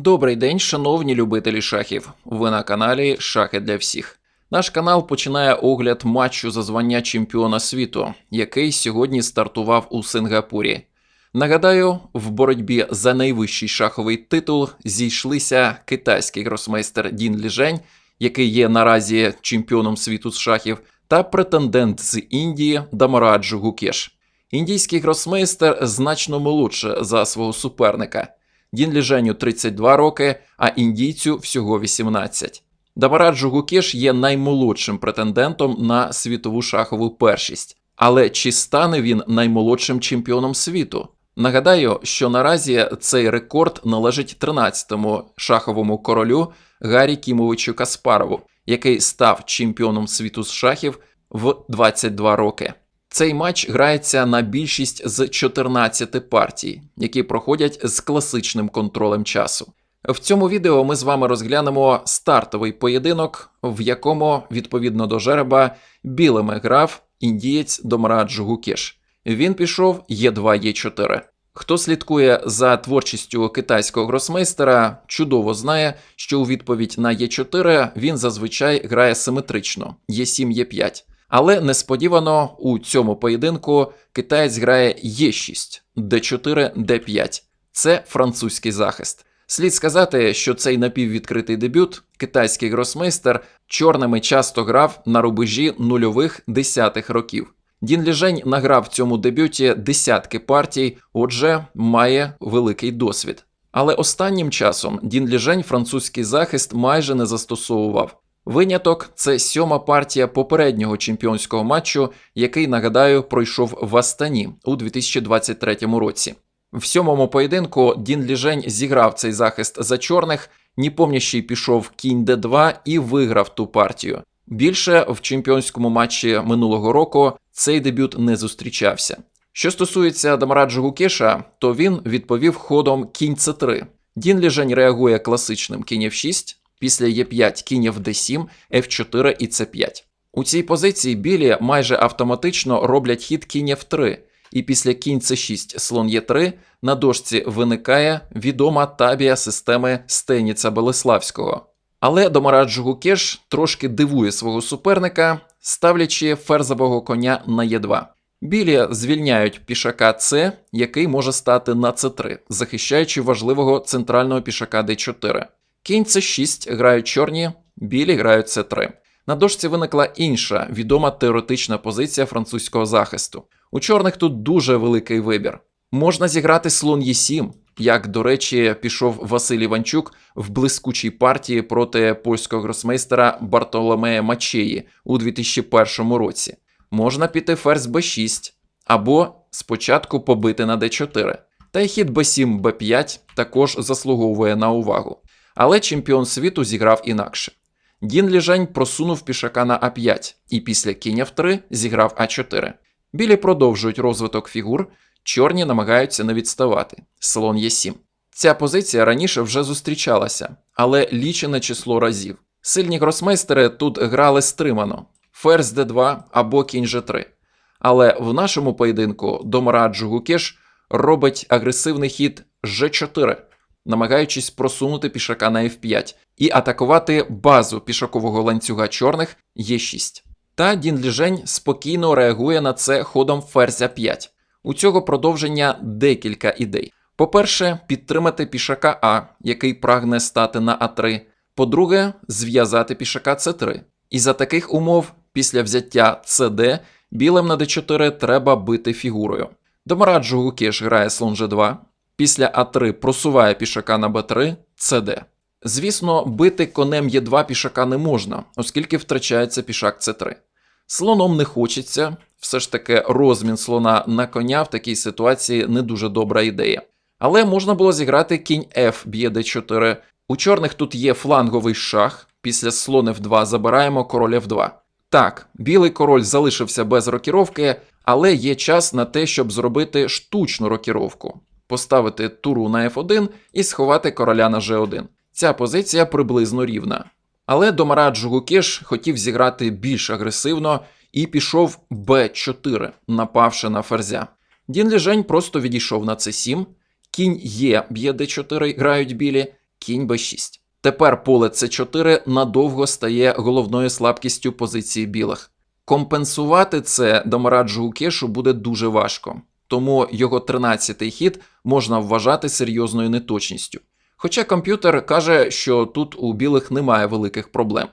Добрий день, шановні любителі шахів. Ви на каналі Шахи для всіх. Наш канал починає огляд матчу за звання чемпіона світу, який сьогодні стартував у Сингапурі. Нагадаю, в боротьбі за найвищий шаховий титул зійшлися китайський гросмейстер Дін Ліжень, який є наразі чемпіоном світу з шахів, та претендент з Індії Дамараджу Гукеш. Індійський гросмейстер значно молодше за свого суперника. Дін Ліженю 32 роки, а індійцю всього 18. Дамараджу Гукеш є наймолодшим претендентом на світову шахову першість. Але чи стане він наймолодшим чемпіоном світу? Нагадаю, що наразі цей рекорд належить 13-му шаховому королю Гаррі Кімовичу Каспарову, який став чемпіоном світу з шахів в 22 роки. Цей матч грається на більшість з 14 партій, які проходять з класичним контролем часу. В цьому відео ми з вами розглянемо стартовий поєдинок, в якому, відповідно до жереба, білими грав індієць Домраджу Гукеш. Він пішов Е2 Е4. Хто слідкує за творчістю китайського гросмейстера, чудово знає, що у відповідь на Е4 він зазвичай грає симетрично Е7 Е5. Але несподівано у цьому поєдинку китаєць грає Е6, Д4, Д5. Це французький захист. Слід сказати, що цей напіввідкритий дебют китайський гросмейстер чорними часто грав на рубежі нульових десятих років. Дін Ліжень награв в цьому дебюті десятки партій, отже, має великий досвід. Але останнім часом Дін Ліжень французький захист майже не застосовував. Виняток це сьома партія попереднього чемпіонського матчу, який, нагадаю, пройшов в Астані у 2023 році. В сьомому поєдинку Дін Ліжень зіграв цей захист за чорних, Ніпомнящий пішов кінь Д2 і виграв ту партію. Більше в чемпіонському матчі минулого року цей дебют не зустрічався. Що стосується Дамараджу Гукеша, то він відповів ходом кінь С3. Дін Ліжень реагує класичним кінь F6, після Е5 кінь в d7, F4 і С5. У цій позиції білі майже автоматично роблять хід кінь F3, і після кінь С6 слон Е3 на дошці виникає відома табія системи Стеніца Болеславського. Але Домараджу Гукеш трошки дивує свого суперника, ставлячи ферзового коня на Е2. Білі звільняють пішака С, який може стати на С3, захищаючи важливого центрального пішака Д4. Кінь С6 грають чорні, білі грають С3. На дошці виникла інша відома теоретична позиція французького захисту. У чорних тут дуже великий вибір. Можна зіграти слон Е7, як, до речі, пішов Василь Іванчук в блискучій партії проти польського гросмейстера Бартоломея Мачеї у 2001 році. Можна піти ферзь Б6, або спочатку побити на Д4. Та й хід Б7 Б5 також заслуговує на увагу. Але чемпіон світу зіграв інакше. Дін Ліжень просунув пішака на А5 і після кінь F3 зіграв А4. Білі продовжують розвиток фігур, чорні намагаються не відставати. Слон Е7. Ця позиція раніше вже зустрічалася, але лічене число разів. Сильні гросмейстери тут грали стримано: ферзь Д2 або кінь Ж3. Але в нашому поєдинку Домараджу Гукеш робить агресивний хід Ж4 намагаючись просунути пішака на F5 і атакувати базу пішакового ланцюга чорних Е6. Та Дін Ліжень спокійно реагує на це ходом ферзя 5. У цього продовження декілька ідей. По-перше, підтримати пішака А, який прагне стати на А3. По-друге, зв'язати пішака С3. І за таких умов, після взяття СД, білим на d4 треба бити фігурою. Домараджу Гукеш грає слон G2, Після А3 просуває пішака на Б3, ЦД. Звісно, бити конем Е2 пішака не можна, оскільки втрачається пішак С3. Слоном не хочеться, все ж таки розмін слона на коня в такій ситуації не дуже добра ідея. Але можна було зіграти кінь F б'є d4. У чорних тут є фланговий шах, після слон F2 забираємо король F2. Так, білий король залишився без рокіровки, але є час на те, щоб зробити штучну рокіровку поставити туру на F1 і сховати короля на G1. Ця позиція приблизно рівна. Але Домараджу Гукеш хотів зіграти більш агресивно і пішов Б4, напавши на ферзя. Дін Ліжень просто відійшов на С7, кінь Е б'є Д4 грають білі, кінь b6. Тепер поле c4 надовго стає головною слабкістю позиції білих. Компенсувати це Домараджу Гукешу буде дуже важко, тому його 13-й хід можна вважати серйозною неточністю. Хоча комп'ютер каже, що тут у білих немає великих проблем.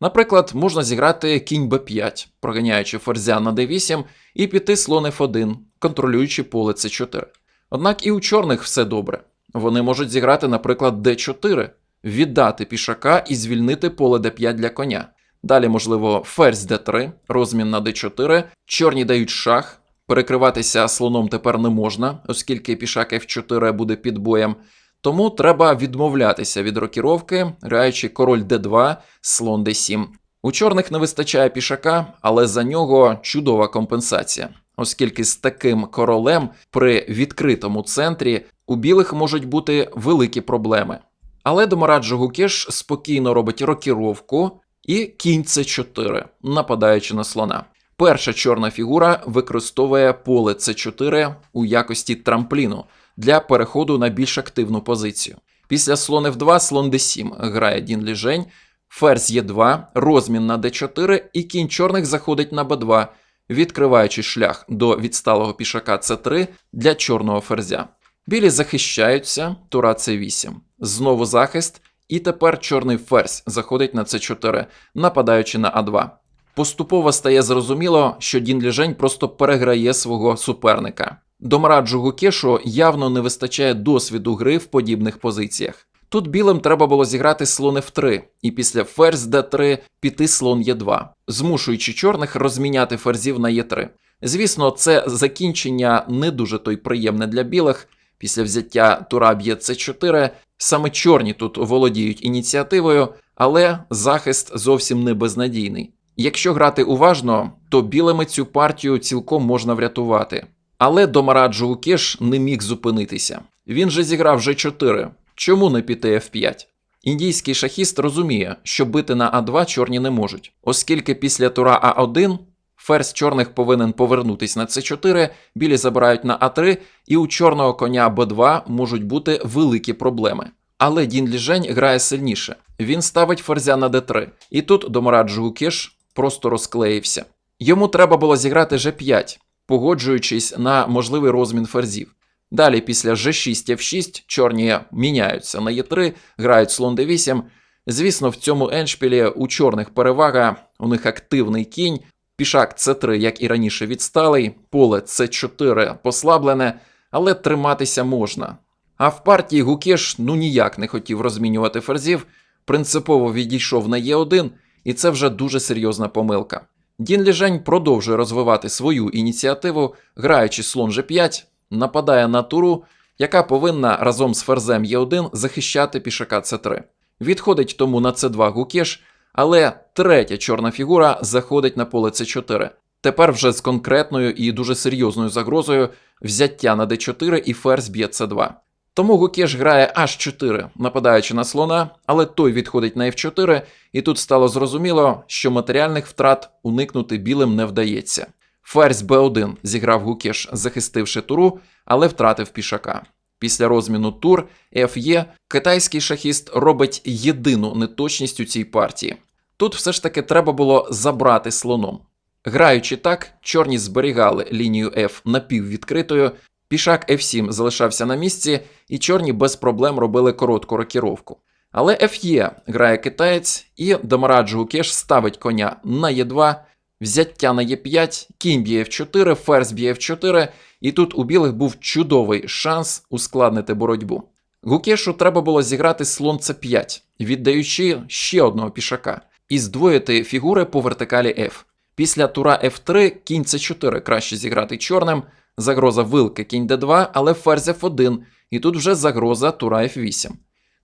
Наприклад, можна зіграти кінь b5, проганяючи ферзя на d8 і піти слон f1, контролюючи поле c4. Однак і у чорних все добре. Вони можуть зіграти, наприклад, d4, віддати пішака і звільнити поле d5 для коня. Далі, можливо, ферзь d3, розмін на d4, чорні дають шах, перекриватися слоном тепер не можна, оскільки пішак f4 буде під боєм. Тому треба відмовлятися від рокіровки, граючи король d2, слон d7. У чорних не вистачає пішака, але за нього чудова компенсація, оскільки з таким королем при відкритому центрі у білих можуть бути великі проблеми. Але Домараджо Гукеш спокійно робить рокіровку і кінь c4, нападаючи на слона. Перша чорна фігура використовує поле c4 у якості трампліну для переходу на більш активну позицію. Після слон f2, слон d7 грає Дін Ліжень, ферзь e2, розмін на d4 і кінь чорних заходить на b2, відкриваючи шлях до відсталого пішака c3 для чорного ферзя. Білі захищаються, тура c8. Знову захист, і тепер чорний ферзь заходить на c4, нападаючи на а2. Поступово стає зрозуміло, що Дін Ліжень просто переграє свого суперника. Домраджу Гукешу явно не вистачає досвіду гри в подібних позиціях. Тут білим треба було зіграти слон f3, і після ферзь d3 піти слон e2, змушуючи чорних розміняти ферзів на e3. Звісно, це закінчення не дуже той приємне для білих. Після взяття тура б'є c4, саме чорні тут володіють ініціативою, але захист зовсім не безнадійний. Якщо грати уважно, то білими цю партію цілком можна врятувати. Але Домараджо Укеш не міг зупинитися. Він же зіграв G4. Чому не піти F5? Індійський шахіст розуміє, що бити на А2 чорні не можуть, оскільки після тура А1 ферзь чорних повинен повернутись на С4, білі забирають на А3, і у чорного коня Б2 можуть бути великі проблеми. Але Дін Ліжень грає сильніше. Він ставить ферзя на d3, і тут Домараджо Гукеш просто розклеївся. Йому треба було зіграти G5, погоджуючись на можливий розмін ферзів. Далі, після G6 F6, чорні міняються на Е3, грають слон D8. Звісно, в цьому еншпілі у чорних перевага, у них активний кінь, пішак С3, як і раніше, відсталий, поле С4 послаблене, але триматися можна. А в партії Гукеш ну ніяк не хотів розмінювати ферзів, принципово відійшов на Е1, і це вже дуже серйозна помилка. Дін Ліжень продовжує розвивати свою ініціативу, граючи слон G5, нападає на туру, яка повинна разом з ферзем Е1 захищати пішака С3. Відходить тому на С2 Гукеш, але третя чорна фігура заходить на поле С4. Тепер вже з конкретною і дуже серйозною загрозою взяття на d4 і ферзь б'є С2. Тому Гукеш грає H4, нападаючи на слона, але той відходить на F4, і тут стало зрозуміло, що матеріальних втрат уникнути білим не вдається. Ферзь b1 зіграв Гукеш, захистивши туру, але втратив пішака. Після розміну тур Ф'є китайський шахіст робить єдину неточність у цій партії. Тут все ж таки треба було забрати слоном. Граючи так, чорні зберігали лінію F напіввідкритою, пішак F7 залишався на місці, і чорні без проблем робили коротку рокіровку. Але Ф'є грає китаєць, і Домараджо Гукеш ставить коня на Е2, взяття на Е5, кінь б'є F4, ферзь б'є F4, і тут у білих був чудовий шанс ускладнити боротьбу. Гукешу треба було зіграти слон С5, віддаючи ще одного пішака, і здвоїти фігури по вертикалі F. Після тура F3 кінь С4 краще зіграти чорним, загроза вилки кінь d2, але ферзь F1, і тут вже загроза тура F8.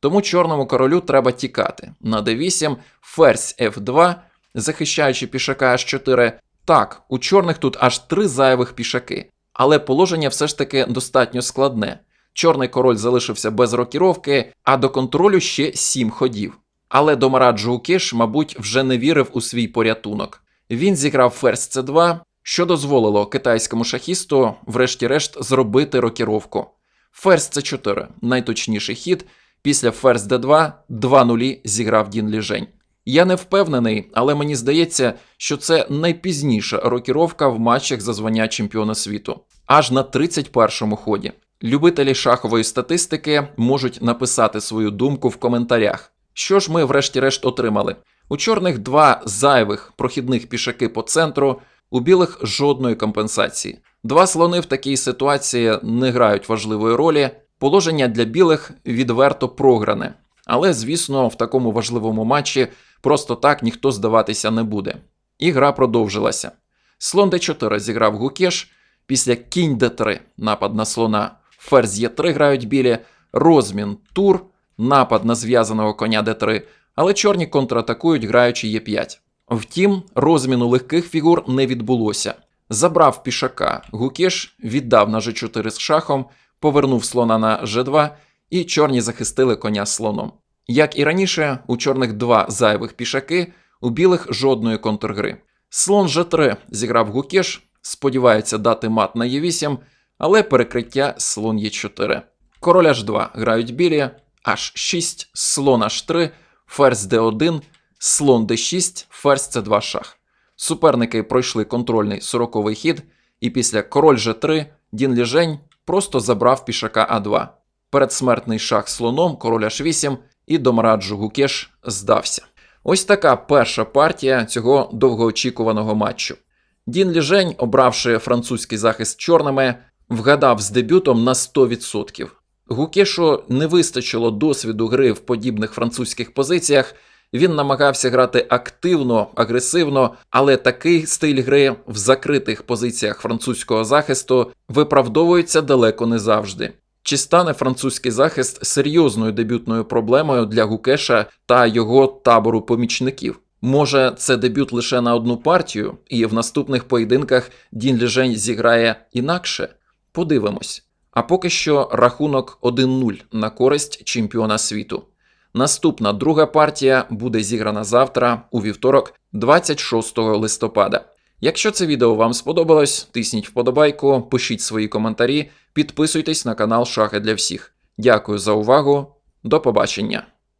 Тому чорному королю треба тікати. На d8, ферзь F2, захищаючи пішака H4. Так, у чорних тут аж три зайвих пішаки, але положення все ж таки достатньо складне. Чорний король залишився без рокіровки, а до контролю ще сім ходів. Але Домараджо Укеш, мабуть, вже не вірив у свій порятунок. Він зіграв ферзь c2, що дозволило китайському шахісту, врешті-решт, зробити рокіровку. Ферзь c4 найточніший хід. Після ферзь d2 2 нулі зіграв Дін Ліжень. Я не впевнений, але мені здається, що це найпізніша рокіровка в матчах за звання чемпіона світу, аж на 31-му ході. Любителі шахової статистики можуть написати свою думку в коментарях. Що ж ми, врешті-решт, отримали? У чорних два зайвих прохідних пішаки по центру, у білих жодної компенсації. Два слони в такій ситуації не грають важливої ролі. Положення для білих відверто програне. Але, звісно, в такому важливому матчі просто так ніхто здаватися не буде. І гра продовжилася. Слон d4 зіграв Гукеш, після кінь d3 напад на слона, ферзь e3 грають білі, розмін тур, напад на зв'язаного коня d3, але чорні контратакують, граючи e5. Втім, розміну легких фігур не відбулося. Забрав пішака, Гукеш віддав на g4 з шахом, повернув слона на g2, і чорні захистили коня слоном. Як і раніше, у чорних два зайвих пішаки, у білих жодної контргри. Слон g3 зіграв Гукеш, сподівається дати мат на e8, але перекриття слон e4. Король h2 грають білі, h6, слон h3, ферзь d1, слон d6, ферзь c2 шах. Суперники пройшли контрольний 40-й хід, і після король g3 Дін Ліжень просто забрав пішака а2. Передсмертний шах слоном, король h8 і домраджу Гукеш здався. Ось така перша партія цього довгоочікуваного матчу. Дін Ліжень, обравши французький захист чорними, вгадав з дебютом на 100%. Гукешу не вистачило досвіду гри в подібних французьких позиціях. Він намагався грати активно, агресивно, але такий стиль гри в закритих позиціях французького захисту виправдовується далеко не завжди. Чи стане французький захист серйозною дебютною проблемою для Гукеша та його табору помічників? Може, це дебют лише на одну партію, і в наступних поєдинках Дін Ліжень зіграє інакше? Подивимось. А поки що рахунок 1-0 на користь чемпіона світу. Наступна друга партія буде зіграна завтра у вівторок, 26 листопада. Якщо це відео вам сподобалось, тисніть вподобайку, пишіть свої коментарі, підписуйтесь на канал Шахи для всіх. Дякую за увагу, до побачення!